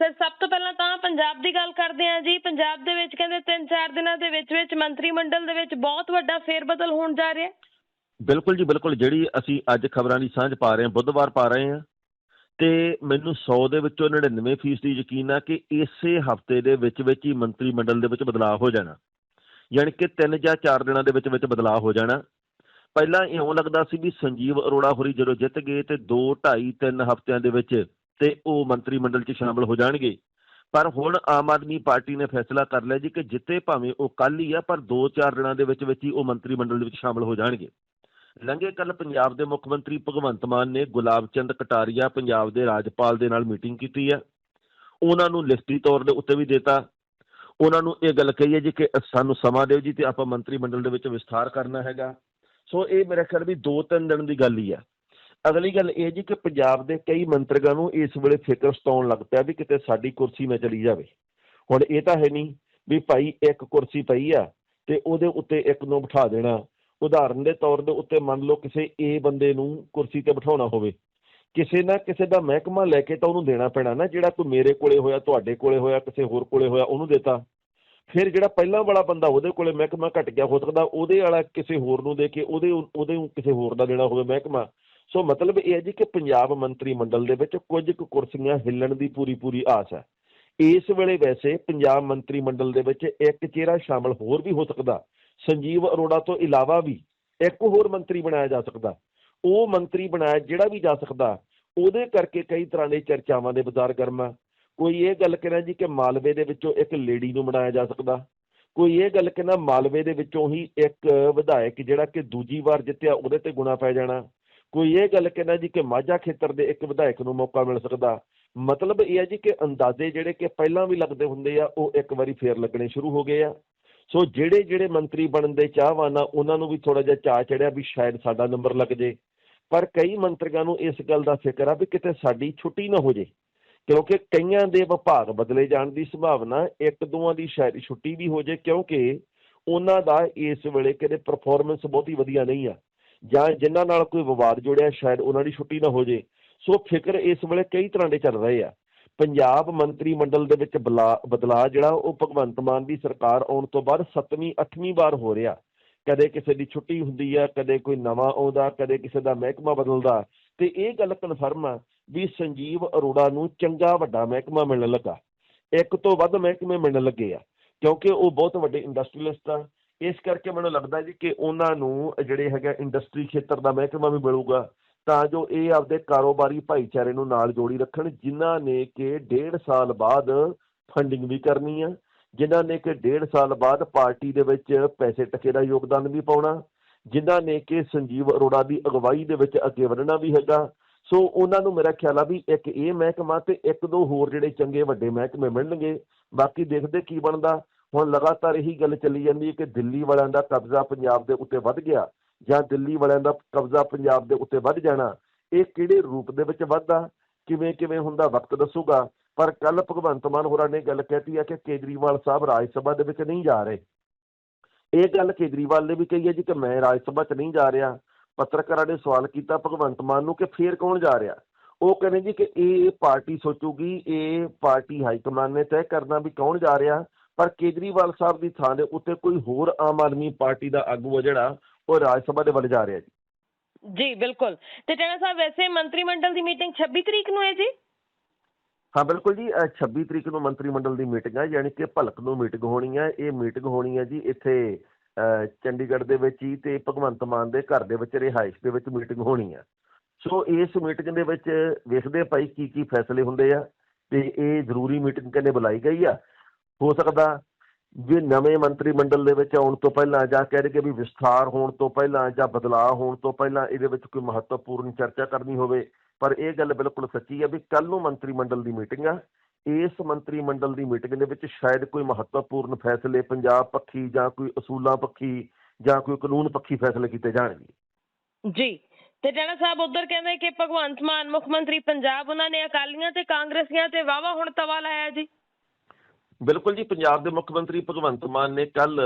Sir, ਸਭ ਤੋਂ ਪਹਿਲਾਂ ਤਾਂ ਪੰਜਾਬ ਦੀ ਗੱਲ ਕਰਦੇ ਹਾਂ ਜੀ। ਪੰਜਾਬ ਦੇ ਵਿੱਚ ਕਹਿੰਦੇ 3-4 ਦਿਨਾਂ ਦੇ ਵਿੱਚ ਵਿੱਚ ਮੰਤਰੀ ਮੰਡਲ ਦੇ ਵਿੱਚ ਬਹੁਤ ਵੱਡਾ ਫੇਰਬਦਲ ਹੋਣ ਜਾ ਰਿਹਾ। ਬਿਲਕੁਲ ਜੀ, ਬਿਲਕੁਲ। ਜਿਹੜੀ ਅਸੀਂ ਅੱਜ ਖਬਰਾਂ ਦੀ ਸਾਂਝ ਪਾ ਰਹੇ ਹਾਂ, ਬੁੱਧਵਾਰ ਪਾ ਰਹੇ ਹਾਂ, ਤੇ ਮੈਨੂੰ 100 ਦੇ ਵਿੱਚੋਂ 99% ਦੀ ਯਕੀਨ ਆ ਕਿ ਇਸੇ ਹਫ਼ਤੇ ਦੇ ਵਿੱਚ ਵਿੱਚ ਹੀ ਮੰਤਰੀ ਮੰਡਲ ਦੇ ਵਿੱਚ ਬਦਲਾਅ ਹੋ ਜਾਣਾ। ਯਾਨੀ ਕਿ 3 ਜਾਂ 4 ਦਿਨਾਂ ਦੇ ਵਿੱਚ ਵਿੱਚ ਬਦਲਾਅ ਹੋ ਜਾਣਾ। ਪਹਿਲਾਂ ਇਉਂ ਲੱਗਦਾ ਸੀ ਵੀ ਸੰਜੀਵ ਅਰੋੜਾ ਹੋਰੀ ਜਦੋਂ ਜਿੱਤ ਗਏ ਤੇ 2 2.5 3 ਹਫ਼ਤਿਆਂ ਦੇ ਵਿੱਚ ਤੇ ਉਹ ਮੰਤਰੀ ਮੰਡਲ 'ਚ ਸ਼ਾਮਲ ਹੋ ਜਾਣਗੇ। ਪਰ ਹੁਣ ਆਮ ਆਦਮੀ ਪਾਰਟੀ ਨੇ ਫੈਸਲਾ ਕਰ ਲਿਆ ਜੀ ਕਿ ਜਿੱਤੇ ਭਾਵੇਂ ਉਹ ਕੱਲ ਹੀ ਆ, ਪਰ 2-4 ਦਿਨਾਂ ਦੇ ਵਿੱਚ ਵਿੱਚ ਹੀ ਉਹ ਮੰਤਰੀ ਮੰਡਲ ਦੇ ਵਿੱਚ ਸ਼ਾਮਲ ਹੋ ਜਾਣਗੇ। ਲੰਘੇ ਕੱਲ ਪੰਜਾਬ ਦੇ ਮੁੱਖ ਮੰਤਰੀ ਭਗਵੰਤ ਮਾਨ ਨੇ ਗੁਲਾਬ ਚੰਦ ਕਟਾਰੀਆ ਪੰਜਾਬ ਦੇ ਰਾਜਪਾਲ ਦੇ ਨਾਲ ਮੀਟਿੰਗ ਕੀਤੀ ਹੈ ਉਹਨਾਂ ਨੂੰ ਲਿਖਤੀ ਤੌਰ ਦੇ ਉੱਤੇ ਵੀ ਦਿੱਤਾ। ਉਹਨਾਂ ਨੂੰ ਇਹ ਗੱਲ ਕਹੀ ਹੈ ਜੀ ਕਿ ਸਾਨੂੰ ਸਮਾਂ ਦਿਓ ਜੀ ਤੇ ਆਪਾਂ ਮੰਤਰੀ ਮੰਡਲ ਦੇ ਵਿੱਚ ਵਿਸਥਾਰ ਕਰਨਾ ਹੈਗਾ। ਸੋ ਇਹ ਮੇਰੇ ਖਿਆਲ ਵੀ 2-3 ਦਿਨ ਦੀ ਗੱਲ ਹੀ ਆ। ਅਗਲੀ ਗੱਲ ਇਹ ਜੀ ਕਿ ਪੰਜਾਬ ਦੇ ਕਈ ਮੰਤਰੀਆਂ ਨੂੰ ਇਸ ਵੇਲੇ ਫਿਕਰ ਸਤਾਉਣ ਲੱਗ ਪਿਆ ਵੀ ਕਿਤੇ ਸਾਡੀ ਕੁਰਸੀ ਨਾ ਚਲੀ ਜਾਵੇ। ਹੁਣ ਇਹ ਤਾਂ ਹੈ ਨਹੀਂ ਵੀ ਭਾਈ ਇੱਕ ਕੁਰਸੀ ਪਈ ਆ ਤੇ ਉਹਦੇ ਉੱਤੇ ਇੱਕ ਨੂੰ ਬਿਠਾ ਦੇਣਾ। ਉਦਾਹਰਨ ਦੇ ਤੌਰ ਦੇ ਉੱਤੇ ਮੰਨ ਲਓ ਕਿਸੇ ਏ ਬੰਦੇ ਨੂੰ ਕੁਰਸੀ ਤੇ ਬਿਠਾਉਣਾ ਹੋਵੇ। ਕਿਸੇ ਨਾ ਕਿਸੇ ਦਾ ਮਹਿਕਮਾ ਲੈ ਕੇ ਤਾਂ ਉਹਨੂੰ ਦੇਣਾ ਪੈਣਾ ਨਾ, ਜਿਹੜਾ ਕੋਈ ਮੇਰੇ ਕੋਲੇ ਹੋਇਆ, ਤੁਹਾਡੇ ਕੋਲੇ ਹੋਇਆ, ਕਿਸੇ ਹੋਰ ਕੋਲੇ ਹੋਇਆ, ਉਹਨੂੰ ਦੇਤਾ। ਫਿਰ ਜਿਹੜਾ ਪਹਿਲਾਂ ਵਾਲਾ ਬੰਦਾ ਉਹਦੇ ਕੋਲੇ ਮਹਿਕਮਾ ਘਟ ਗਿਆ, ਹੋ ਸਕਦਾ ਉਹਦੇ ਵਾਲਾ ਕਿਸੇ ਹੋਰ ਨੂੰ ਦੇ ਕੇ, ਉਹਦੇ ਉਹਦੇ ਕਿਸੇ ਹੋਰ ਦਾ ਦੇਣਾ ਹੋਵੇ ਮਹਿਕਮਾ। ਸੋ ਮਤਲਬ ਇਹ ਹੈ ਜੀ ਕਿ ਪੰਜਾਬ ਮੰਤਰੀ ਮੰਡਲ ਦੇ ਵਿੱਚ ਕੁਝ ਕੁ ਕੁਰਸੀਆਂ ਹਿੱਲਣ ਦੀ ਪੂਰੀ ਪੂਰੀ ਆਸ ਹੈ। ਇਸ ਵੇਲੇ ਵੈਸੇ ਪੰਜਾਬ ਮੰਤਰੀ ਮੰਡਲ ਦੇ ਵਿੱਚ ਇੱਕ ਚਿਹਰਾ ਸ਼ਾਮਲ ਹੋਰ ਵੀ ਹੋ ਸਕਦਾ। ਸੰਜੀਵ ਅਰੋੜਾ ਤੋਂ ਇਲਾਵਾ ਵੀ ਇੱਕ ਹੋਰ ਮੰਤਰੀ ਬਣਾਇਆ ਜਾ ਸਕਦਾ। ਉਹ ਮੰਤਰੀ ਬਣਾਇਆ ਜਿਹੜਾ ਵੀ ਜਾ ਸਕਦਾ, ਉਹਦੇ ਕਰਕੇ ਕਈ ਤਰ੍ਹਾਂ ਦੇ ਚਰਚਾਵਾਂ ਦੇ ਬਾਜ਼ਾਰ ਗਰਮਾ ਕੋਈ ਇਹ ਗੱਲ ਕਹਿੰਦਾ ਜੀ ਕਿ ਮਾਲਵੇ ਦੇ ਵਿੱਚੋਂ ਇੱਕ ਲੇਡੀ ਨੂੰ ਬਣਾਇਆ ਜਾ ਸਕਦਾ। ਕੋਈ ਇਹ ਗੱਲ ਕਹਿੰਦਾ ਮਾਲਵੇ ਦੇ ਵਿੱਚੋਂ ਹੀ ਇੱਕ ਵਿਧਾਇਕ ਜਿਹੜਾ ਕਿ ਦੂਜੀ ਵਾਰ ਜਿੱਤਿਆ, ਉਹਦੇ ਤੇ ਗੁਣਾ ਪੈ ਜਾਣਾ। ਕੋਈ ਇਹ ਗੱਲ ਕਹਿੰਦਾ ਜੀ ਕਿ ਮਾਝਾ ਖੇਤਰ ਦੇ ਇੱਕ ਵਿਧਾਇਕ ਨੂੰ ਮੌਕਾ ਮਿਲ ਸਕਦਾ। ਮਤਲਬ ਇਹ ਹੈ ਜੀ ਕਿ ਅੰਦਾਜ਼ੇ ਜਿਹੜੇ ਕਿ ਪਹਿਲਾਂ ਵੀ ਲੱਗਦੇ ਹੁੰਦੇ ਆ, ਉਹ ਇੱਕ ਵਾਰੀ ਫੇਰ ਲੱਗਣੇ ਸ਼ੁਰੂ ਹੋ ਗਏ ਆ। ਸੋ ਜਿਹੜੇ ਜਿਹੜੇ ਮੰਤਰੀ ਬਣਨ ਦੇ ਚਾਹਵਾਨ ਆ, ਉਹਨਾਂ ਨੂੰ ਵੀ ਥੋੜਾ ਜਿਹਾ ਚਾਅ ਚੜਿਆ ਵੀ ਸ਼ਾਇਦ ਸਾਡਾ ਨੰਬਰ ਲੱਗ ਜੇ। ਪਰ ਕਈ ਮੰਤਰੀਆਂ ਨੂੰ ਇਸ ਗੱਲ ਦਾ ਫਿਕਰ ਆ ਵੀ ਕਿਤੇ ਸਾਡੀ ਛੁੱਟੀ ਨਾ ਹੋ ਜੇ, ਕਿਉਂਕਿ ਕਈਆਂ ਦੇ ਵਿਭਾਗ ਬਦਲੇ ਜਾਣ ਦੀ ਸੰਭਾਵਨਾ, ਇੱਕ ਦੋਵਾਂ ਦੀ ਸ਼ਾਇਦ ਛੁੱਟੀ ਵੀ ਹੋ ਜੇ, ਕਿਉਂਕਿ ਉਹਨਾਂ ਦਾ ਇਸ ਵੇਲੇ ਕਿਤੇ ਪਰਫਾਰਮੈਂਸ ਬਹੁਤੀ ਵਧੀਆ ਨਹੀਂ ਆ। ਜਾਂ ਜਿਨ੍ਹਾਂ ਨਾਲ ਕੋਈ ਵਿਵਾਦ ਜੁੜਿਆ ਸ਼ਾਇਦ ਉਹਨਾਂ ਦੀ ਛੁੱਟੀ ਨਾ ਹੋ ਜੇ। ਸੋ ਫਿਕਰ ਇਸ ਵੇਲੇ ਕਈ ਤਰ੍ਹਾਂ ਦੇ ਚੱਲ ਰਹੇ ਆ। ਪੰਜਾਬ ਮੰਤਰੀ ਮੰਡਲ ਦੇ ਵਿੱਚ ਬਦਲਾਅ ਜਿਹੜਾ ਉਹ ਭਗਵੰਤ ਮਾਨ ਦੀ ਸਰਕਾਰ ਆਉਣ ਤੋਂ ਬਾਅਦ 7ਵੀਂ 8ਵੀਂ ਵਾਰ ਹੋ ਰਿਹਾ। ਕਦੇ ਕਿਸੇ ਦੀ ਛੁੱਟੀ ਹੁੰਦੀ ਆ, ਕਦੇ ਕੋਈ ਨਵਾਂ ਆਉਂਦਾ, ਕਦੇ ਕਿਸੇ ਦਾ ਮਹਿਕਮਾ ਬਦਲਦਾ। ਤੇ ਇਹ ਗੱਲ ਕਨਫਰਮ ਆ ਵੀ ਸੰਜੀਵ ਅਰੋੜਾ ਨੂੰ ਚੰਗਾ ਵੱਡਾ ਮਹਿਕਮਾ ਮਿਲਣ ਲੱਗਾ। ਇੱਕ ਤੋਂ ਵੱਧ ਮਹਿਕਮੇ ਮਿਲਣ ਲੱਗੇ ਆ, ਕਿਉਂਕਿ ਉਹ ਬਹੁਤ ਵੱਡੇ ਇੰਡਸਟਰੀਅਲਿਸਟ ਆ ਇਸ ਕਰਕੇ ਮੈਨੂੰ ਲੱਗਦਾ ਜੀ ਕਿ ਉਹਨਾਂ ਨੂੰ ਜਿਹੜੇ ਹੈਗਾ ਇੰਡਸਟਰੀ ਖੇਤਰ ਦਾ ਮਹਿਕਮਾ ਵੀ ਮਿਲੂਗਾ, ਤਾਂ ਜੋ ਇਹ ਆਪਦੇ ਕਾਰੋਬਾਰੀ ਭਾਈਚਾਰੇ ਨੂੰ ਨਾਲ ਜੋੜੀ ਰੱਖਣ, ਜਿਨ੍ਹਾਂ ਨੇ ਕਿ ਡੇਢ ਸਾਲ ਬਾਅਦ ਫੰਡਿੰਗ ਵੀ ਕਰਨੀ ਆ, ਜਿਨ੍ਹਾਂ ਨੇ ਕਿ ਡੇਢ ਸਾਲ ਬਾਅਦ ਪਾਰਟੀ ਦੇ ਵਿੱਚ ਪੈਸੇ ਟਕੇ ਦਾ ਯੋਗਦਾਨ ਵੀ ਪਾਉਣਾ, ਜਿਨ੍ਹਾਂ ਨੇ ਕਿ ਸੰਜੀਵ ਅਰੋੜਾ ਦੀ ਅਗਵਾਈ ਦੇ ਵਿੱਚ ਅੱਗੇ ਵਧਣਾ ਵੀ ਹੈਗਾ। ਸੋ ਉਹਨਾਂ ਨੂੰ ਮੇਰਾ ਖਿਆਲ ਆ ਵੀ ਇੱਕ ਇਹ ਮਹਿਕਮਾ ਤੇ ਇੱਕ ਦੋ ਹੋਰ ਜਿਹੜੇ ਚੰਗੇ ਵੱਡੇ ਮਹਿਕਮੇ ਮਿਲਣਗੇ। ਬਾਕੀ ਦੇਖਦੇ ਕੀ ਬਣਦਾ। ਹੁਣ ਲਗਾਤਾਰ ਇਹੀ ਗੱਲ ਚੱਲੀ ਜਾਂਦੀ ਹੈ ਕਿ ਦਿੱਲੀ ਵਾਲਿਆਂ ਦਾ ਕਬਜ਼ਾ ਪੰਜਾਬ ਦੇ ਉੱਤੇ ਵੱਧ ਗਿਆ ਜਾਂ ਦਿੱਲੀ ਵਾਲਿਆਂ ਦਾ ਕਬਜ਼ਾ ਪੰਜਾਬ ਦੇ ਉੱਤੇ ਵੱਧ ਜਾਣਾ, ਇਹ ਕਿਹੜੇ ਰੂਪ ਦੇ ਵਿੱਚ ਵੱਧਦਾ, ਕਿਵੇਂ ਕਿਵੇਂ ਹੁੰਦਾ ਵਕਤ ਦੱਸੂਗਾ। ਪਰ ਕੱਲ ਭਗਵੰਤ ਮਾਨ ਹੋਰਾਂ ਨੇ ਗੱਲ ਕਹਿਤੀ ਹੈ ਕਿ ਕੇਜਰੀਵਾਲ ਸਾਹਿਬ ਰਾਜ ਸਭਾ ਦੇ ਵਿੱਚ ਨਹੀਂ ਜਾ ਰਹੇ। ਇਹ ਗੱਲ ਕੇਜਰੀਵਾਲ ਨੇ ਵੀ ਕਹੀ ਹੈ ਜੀ ਕਿ ਮੈਂ ਰਾਜ ਸਭਾ 'ਚ ਨਹੀਂ ਜਾ ਰਿਹਾ। ਪੱਤਰਕਾਰਾਂ ਨੇ ਸਵਾਲ ਕੀਤਾ ਭਗਵੰਤ ਮਾਨ ਨੂੰ ਕਿ ਫੇਰ ਕੌਣ ਜਾ ਰਿਹਾ? ਉਹ ਕਹਿੰਦੇ ਜੀ ਕਿ ਇਹ ਪਾਰਟੀ ਸੋਚੂਗੀ, ਇਹ ਪਾਰਟੀ ਹਾਈ ਕਮਾਨ ਨੇ ਤੈਅ ਕਰਨਾ ਵੀ ਕੌਣ ਜਾ ਰਿਹਾ। ਪਰ ਕੇਜਰੀਵਾਲ ਸਾਹਿਬ ਦੀ ਥਾਂ ਦੇ ਉੱਤੇ ਕੋਈ ਹੋਰ ਆਮ ਆਦਮੀ ਪਾਰਟੀ ਦਾ ਆਗੂ ਆ ਜਿਹੜਾ ਉਹ ਰਾਜ ਸਭਾ ਦੇ ਵੱਲ ਜਾ ਰਿਹਾ ਜੀ। ਜੀ ਬਿਲਕੁਲ। ਤੇ ਟੈਣਾ ਸਾਹਿਬ ਵੈਸੇ ਮੰਤਰੀ ਮੰਡਲ ਦੀ ਮੀਟਿੰਗ 26 ਤਰੀਕ ਨੂੰ ਹੈ ਜੀ? ਹਾਂ ਬਿਲਕੁਲ ਜੀ 26 ਤਰੀਕ ਨੂੰ ਮੰਤਰੀ ਮੰਡਲ ਦੀ ਮੀਟਿੰਗ ਹੈ ਯਾਨੀ ਕਿ ਭਲਕ ਨੂੰ ਮੀਟਿੰਗ ਹੋਣੀ ਹੈ ਇਹ ਮੀਟਿੰਗ ਹੋਣੀ ਹੈ ਜੀ ਇੱਥੇ ਚੰਡੀਗੜ੍ਹ ਦੇ ਵਿੱਚ ਹੀ ਤੇ ਭਗਵੰਤ ਮਾਨ ਦੇ ਘਰ ਦੇ ਵਿੱਚ ਰਿਹਾਇਸ਼ ਦੇ ਵਿੱਚ ਮੀਟਿੰਗ ਹੋਣੀ ਹੈ ਸੋ ਇਸ ਮੀਟਿੰਗ ਦੇ ਵਿੱਚ ਵੇਖਦੇ ਭਾਈ ਕੀ ਕੀ ਫੈਸਲੇ ਹੁੰਦੇ ਆ ਤੇ ਇਹ ਜ਼ਰੂਰੀ ਮੀਟਿੰਗ ਕਹਿੰਦੇ ਬੁਲਾਈ ਗਈ ਆ। ਹੋ ਸਕਦਾ ਜੇ ਨਵੇਂ ਮੰਤਰੀ ਮੰਡਲ ਦੇ ਵਿੱਚ ਆਉਣ ਤੋਂ ਪਹਿਲਾਂ ਜਾਂ ਕਹਿ ਕੇ ਵੀ ਵਿਸਥਾਰ ਹੋਣ ਤੋਂ ਪਹਿਲਾਂ ਜਾਂ ਬਦਲਾਅ ਹੋਣ ਤੋਂ ਪਹਿਲਾਂ ਇਹਦੇ ਵਿੱਚ ਕੋਈ ਮਹੱਤਵਪੂਰਨ ਚਰਚਾ ਕਰਨੀ ਹੋਵੇ। ਪਰ ਇਹ ਗੱਲ ਬਿਲਕੁਲ ਸੱਚੀ ਹੈ ਵੀ ਕੱਲ ਨੂੰ ਮੰਤਰੀ ਮੰਡਲ ਦੀ ਮੀਟਿੰਗ ਆ। ਇਸ ਮੰਤਰੀ ਮੰਡਲ ਦੀ ਮੀਟਿੰਗ ਦੇ ਵਿੱਚ ਸ਼ਾਇਦ ਕੋਈ ਮਹੱਤਵਪੂਰਨ ਫੈਸਲੇ ਪੰਜਾਬ ਪੱਖੀ ਜਾਂ ਕੋਈ ਅਸੂਲਾਂ ਪੱਖੀ ਜਾਂ ਕੋਈ ਕਾਨੂੰਨ ਪੱਖੀ ਫੈਸਲੇ ਕੀਤੇ ਜਾਣਗੇ। ਜੀ, ਤੇ ਟੈਣਾ ਸਾਹਿਬ ਉਧਰ ਕਹਿੰਦੇ ਕਿ ਭਗਵੰਤ ਮਾਨ ਮੁੱਖ ਮੰਤਰੀ ਪੰਜਾਬ, ਉਹਨਾਂ ਨੇ ਅਕਾਲੀਆਂ ਤੇ ਕਾਂਗਰਸੀਆਂ ਤੇ ਵਾਵਾ ਹੁਣ ਤਵਾ ਲਾਇਆ ਜੀ। ਬਿਲਕੁਲ ਜੀ, ਪੰਜਾਬ ਦੇ ਮੁੱਖ ਮੰਤਰੀ ਭਗਵੰਤ ਮਾਨ ਨੇ ਕੱਲ